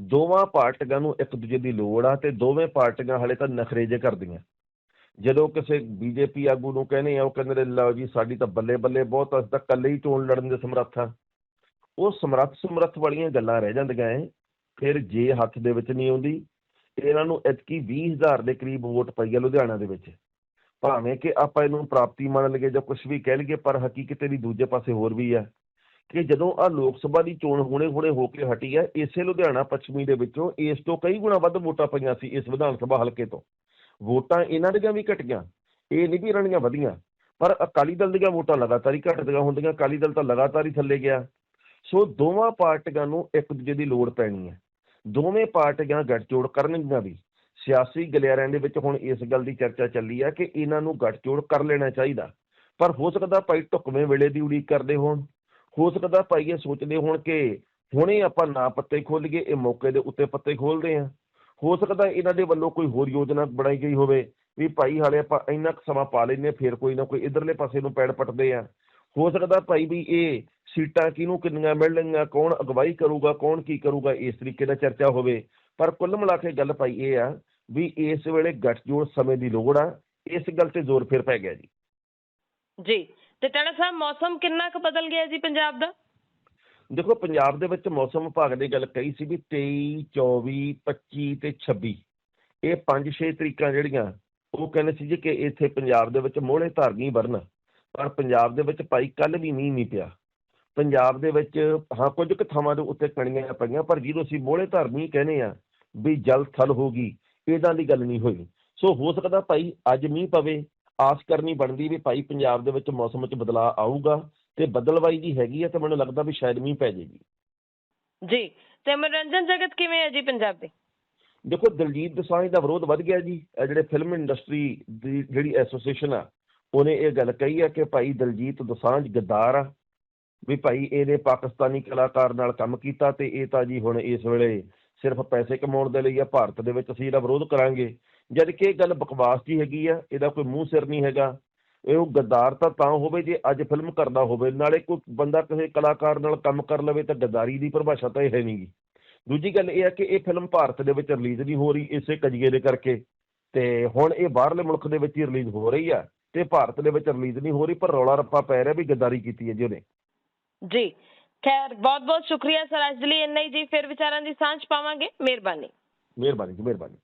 ਦੋਵਾਂ ਪਾਰਟੀਆਂ ਨੂੰ ਇੱਕ ਦੂਜੇ ਦੀ ਲੋੜ ਆ ਤੇ ਦੋਵੇਂ ਪਾਰਟੀਆਂ ਹਲੇ ਤਾਂ ਨਖਰੇ ਜੇ ਕਰਦੀਆਂ। ਜਦੋਂ ਕਿਸੇ ਬੀਜੇਪੀ ਆਗੂ ਨੂੰ ਕਹਿੰਦੇ ਆ, ਉਹ ਕਹਿੰਦੇ ਨੇ, ਲਓ ਜੀ, ਸਾਡੀ ਤਾਂ ਬੱਲੇ ਬੱਲੇ ਬਹੁਤ ਅਸੀਂ ਤਾਂ ਇਕੱਲੇ ਹੀ ਚੋਣ ਲੜਨ ਦੇ ਸਮਰੱਥ ਆ। ਉਹ ਸਮਰੱਥ ਸਮਰੱਥ ਵਾਲੀਆਂ ਗੱਲਾਂ ਰਹਿ ਜਾਂਦੀਆਂ ਐ। ਫਿਰ ਜੇ ਹੱਥ ਦੇ ਵਿੱਚ ਨਹੀਂ ਆਉਂਦੀ, ਇਹਨਾਂ ਨੂੰ ਇਤਕੀ 20000 ਦੇ ਕਰੀਬ ਵੋਟ ਪਈ ਆ ਲੁਧਿਆਣਾ ਦੇ ਵਿੱਚ। ਭਾਵੇਂ ਕਿ ਆਪਾਂ ਇਹਨੂੰ ਪ੍ਰਾਪਤੀ ਮੰਨ ਲਈਏ ਜਾਂ ਕੁਝ ਵੀ ਕਹਿ ਲਈਏ, ਪਰ ਹਕੀਕਤ ਇਹਦੀ ਦੂਜੇ ਪਾਸੇ ਹੋਰ ਵੀ ਆ। ਕਿ ਜਦੋਂ ਆ ਲੋਕ ਸਭਾ ਦੀ ਚੋਣ ਹੁਣੇ ਹੁਣੇ ਹੋ ਕੇ ਹਟੀ ਹੈ ਇਸੇ ਲੁਧਿਆਣਾ ਪੱਛਮੀ ਦੇ ਵਿੱਚੋਂ ਇਸ ਤੋਂ ਕਈ ਗੁਣਾ ਵੱਧ ਵੋਟਾਂ ਪਈਆਂ ਸੀ ਇਸ ਵਿਧਾਨ ਸਭਾ ਹਲਕੇ ਤੋਂ। ਵੋਟਾਂ ਇਹਨਾਂ ਦੀਆਂ ਵੀ ਘਟੀਆਂ, ਇਹ ਨਹੀਂ ਵੀ ਇਹਨਾਂ ਦੀਆਂ ਵਧੀਆਂ, ਪਰ ਅਕਾਲੀ ਦਲ ਦੀਆਂ ਵੋਟਾਂ ਲਗਾਤਾਰ ਹੀ ਘਟਦੀਆਂ ਹੁੰਦੀਆਂ, ਅਕਾਲੀ ਦਲ ਤਾਂ ਲਗਾਤਾਰ ਹੀ ਥੱਲੇ ਗਿਆ। ਸੋ ਦੋਵਾਂ ਪਾਰਟੀਆਂ ਨੂੰ ਇੱਕ ਦੂਜੇ ਦੀ ਲੋੜ ਪੈਣੀ ਹੈ ਦੋਵੇਂ ਪਾਰਟੀਆਂ ਗੱਠਜੋੜ ਕਰਨਗੀਆਂ ਵੀ। ਸਿਆਸੀ ਗਲਿਆਰਿਆਂ ਦੇ ਵਿੱਚ ਹੁਣ ਇਸ ਗੱਲ ਦੀ ਚਰਚਾ ਚੱਲੀ ਹੈ ਕਿ ਇਹਨਾਂ ਨੂੰ ਗੱਠਜੋੜ ਕਰ ਲੈਣਾ ਚਾਹੀਦਾ। ਪਰ ਹੋ ਸਕਦਾ ਭਾਈ ਢੁਕਵੇਂ ਵੇਲੇ ਦੀ ਉਡੀਕ ਕਰਦੇ ਹੋਣ। ਹੋ ਸਕਦਾ ਭਾਈ ਇਹ ਸੋਚਦੇ ਹੋਣ ਕਿ ਹੁਣੇ ਆਪਾਂ ਨਾ ਪੱਤੇ ਖੋਲੀਏ, ਇਹ ਮੌਕੇ ਦੇ ਉੱਤੇ ਪੱਤੇ ਖੋਲਦੇ ਆ ਹੋ ਸਕਦਾ ਇਹਨਾਂ ਦੇ ਵੱਲੋਂ ਕੋਈ ਹੋਰ ਯੋਜਨਾ ਬਣਾਈ ਗਈ ਹੋਵੇ, ਵੀ ਭਾਈ ਹਾਲੇ ਆਪਾਂ ਇੰਨਾ ਕੁ ਸਮਾਂ ਪਾ ਲੈਨੇ ਫਿਰ ਕੋਈ ਨਾ ਕੋਈ ਇਧਰਲੇ ਪਾਸੇ ਨੂੰ ਪੈੜ ਪੱਟਦੇ ਆ ਹੋ ਸਕਦਾ ਭਾਈ ਵੀ ਇਹ ਸੀਟਾਂ ਕਿਹਨੂੰ ਕਿੰਨੀਆਂ ਮਿਲਣਗੀਆਂ, ਕੌਣ ਅਗਵਾਈ ਕਰੂਗਾ, ਕੌਣ ਕੀ ਕਰੂਗਾ, ਇਸ ਤਰੀਕੇ ਦਾ ਚਰਚਾ ਹੋਵੇ। ਪਰ ਕੁੱਲ ਮਿਲਾ ਕੇ ਗੱਲ ਭਾਈ ਇਹ ਆ ਵੀ ਇਸ ਵੇਲੇ ਗੱਠਜੋੜ ਸਮੇਂ ਦੀ ਲੋੜ ਆ, ਇਸ ਗੱਲ ਤੇ ਜ਼ੋਰ ਫਿਰ ਪੈ ਗਿਆ ਜੀ। ਜੀ। ਤੇ ਟਾਣਾ ਸਾਹਿਬ, ਮੌਸਮ ਕਿੰਨਾ ਕੁ ਬਦਲ ਗਿਆ ਜੀ ਪੰਜਾਬ ਦਾ? ਦੇਖੋ, ਪੰਜਾਬ ਦੇ ਵਿੱਚ ਮੌਸਮ ਵਿਭਾਗ ਨੇ ਗੱਲ ਕਹੀ ਸੀ ਵੀ 23 24 25 ਤੇ 26 ਇਹ 5-6 ਤਰੀਕਾਂ ਜਿਹੜੀਆਂ, ਉਹ ਕਹਿੰਦੇ ਸੀ ਜੀ ਕਿ ਇੱਥੇ ਪੰਜਾਬ ਦੇ ਵਿੱਚ ਮੋਹਲੇ ਧਾਰਨੀ ਵਰਨ ਪਰ ਪੰਜਾਬ ਦੇ ਵਿੱਚ ਭਾਈ ਕੱਲ ਵੀ ਮੀਂਹ ਨਹੀਂ ਪਿਆ। ਪੰਜਾਬ ਦੇ ਵਿੱਚ ਹਾਂ, ਕੁਝ ਕੁ ਥਾਵਾਂ ਦੇ ਉੱਤੇ ਕਣੀਆਂ ਪਈਆਂ, ਪਰ ਜਦੋਂ ਅਸੀਂ ਮੋਹਲੇ ਧਾਰਨੀ ਕਹਿੰਦੇ ਆ ਵੀ ਜਲ ਥਲ ਹੋਗੀ ਇਦਾਂ ਦੀ ਗੱਲ ਨਹੀਂ ਹੋਈ। ਸੋ ਹੋ ਸਕਦਾ ਭਾਈ ਅੱਜ ਮੀਂਹ ਪਵੇ ਆਸ ਕਰਨੀ ਬਣਦੀ ਵੀ ਭਾਈ ਪੰਜਾਬ ਦੇ ਵਿੱਚ ਮੌਸਮ 'ਚ ਬਦਲਾਅ ਆਊਗਾ ਤੇ ਬੱਦਲਵਾਈ ਜੀ ਹੈਗੀ ਆ ਤੇ ਮੈਨੂੰ ਲੱਗਦਾ ਵੀ ਸ਼ਾਇਦ ਮੀਂਹ ਪੈ ਜਾਏਗੀ। ਜੀ ਤੇ ਮਨੋਰੰਜਨ ਜਗਤ ਕਿਵੇਂ ਹੈ ਜੀ ਪੰਜਾਬ ਦੇ? ਦੇਖੋ ਦਲਜੀਤ ਦੋਸਾਂਝ ਦਾ ਵਿਰੋਧ ਵੱਧ ਗਿਆ ਜੀ। ਇਹ ਜਿਹੜੇ ਫਿਲਮ ਇੰਡਸਟਰੀ ਦੀ ਜਿਹੜੀ ਐਸੋਸੀਏਸ਼ਨ ਆ ਉਹਨੇ ਇਹ ਗੱਲ ਕਹੀ ਆ ਕਿ ਭਾਈ ਦਲਜੀਤ ਦੋਸਾਂਝ ਗੱਦਾਰ ਆ ਵੀ ਭਾਈ ਇਹਨੇ ਪਾਕਿਸਤਾਨੀ ਕਲਾਕਾਰ ਨਾਲ ਕੰਮ ਕੀਤਾ ਤੇ ਇਹ ਤਾਂ ਜੀ ਹੁਣ ਇਸ ਵੇਲੇ ਸਿਰਫ ਪੈਸੇ ਕਮਾਉਣ ਦੇ ਲਈ ਆ ਭਾਰਤ ਦੇ ਵਿੱਚ ਅਸੀਂ ਇਹਦਾ ਵਿਰੋਧ ਕਰਾਂਗੇ। ਜਦ ਕਿ ਇਹ ਗੱਲ ਬਕਵਾਸ ਜੀ ਹੈਗੀ ਆ ਇਹਦਾ ਕੋਈ ਮੂੰਹ ਸਿਰ ਨਹੀਂ ਹੈਗਾ। ਇਹ ਉਹ ਗੱਦਾਰ ਤਾਂ ਤਾਂ ਹੋਵੇ ਜੇ ਅੱਜ ਫਿਲਮ ਕਰਦਾ ਹੋਵੇ ਨਾਲੇ ਕੋਈ ਬੰਦਾ ਕਿਸੇ ਕਲਾਕਾਰ ਨਾਲ ਕੰਮ ਕਰ ਲਵੇ ਤਾਂ ਗੱਦਾਰੀ ਦੀ ਪਰਿਭਾਸ਼ਾ ਤਾਂ ਇਹ ਹੈ ਨਹੀਂਗੀ। ਦੂਜੀ ਗੱਲ ਇਹ ਹੈ ਕਿ ਇਹ ਫਿਲਮ ਭਾਰਤ ਦੇ ਵਿੱਚ ਰਿਲੀਜ਼ ਨਹੀਂ ਹੋ ਰਹੀ ਇਸੇ ਕਜੀਏ ਦੇ ਕਰਕੇ। ਤੇ ਹੁਣ ਇਹ ਬਾਹਰਲੇ ਮੁਲਕ ਦੇ ਵਿੱਚ ਹੀ ਰਿਲੀਜ਼ ਹੋ ਰਹੀ ਆ ਤੇ ਭਾਰਤ ਦੇ ਵਿੱਚ ਰਿਲੀਜ਼ ਨਹੀਂ ਹੋ ਰਹੀ ਪਰ ਰੌਲਾ ਰੱਪਾ ਪੈ ਰਿਹਾ ਵੀ ਗੱਦਾਰੀ ਕੀਤੀ ਹੈ ਜੀ ਉਹਨੇ। ਜੀ ਖੈਰ ਬਹੁਤ ਬਹੁਤ ਸ਼ੁਕਰੀਆ ਸਰ ਅੱਜ ਦੇ ਲਈ ਇੰਨਾ ਹੀ ਜੀ ਫਿਰ ਵਿਚਾਰਾਂ ਦੀ ਸਾਂਝ ਪਾਵਾਂਗੇ। ਮਿਹਰਬਾਨੀ। ਮਿਹਰਬਾਨੀ ਜੀ ਮਿਹਰਬਾਨੀ।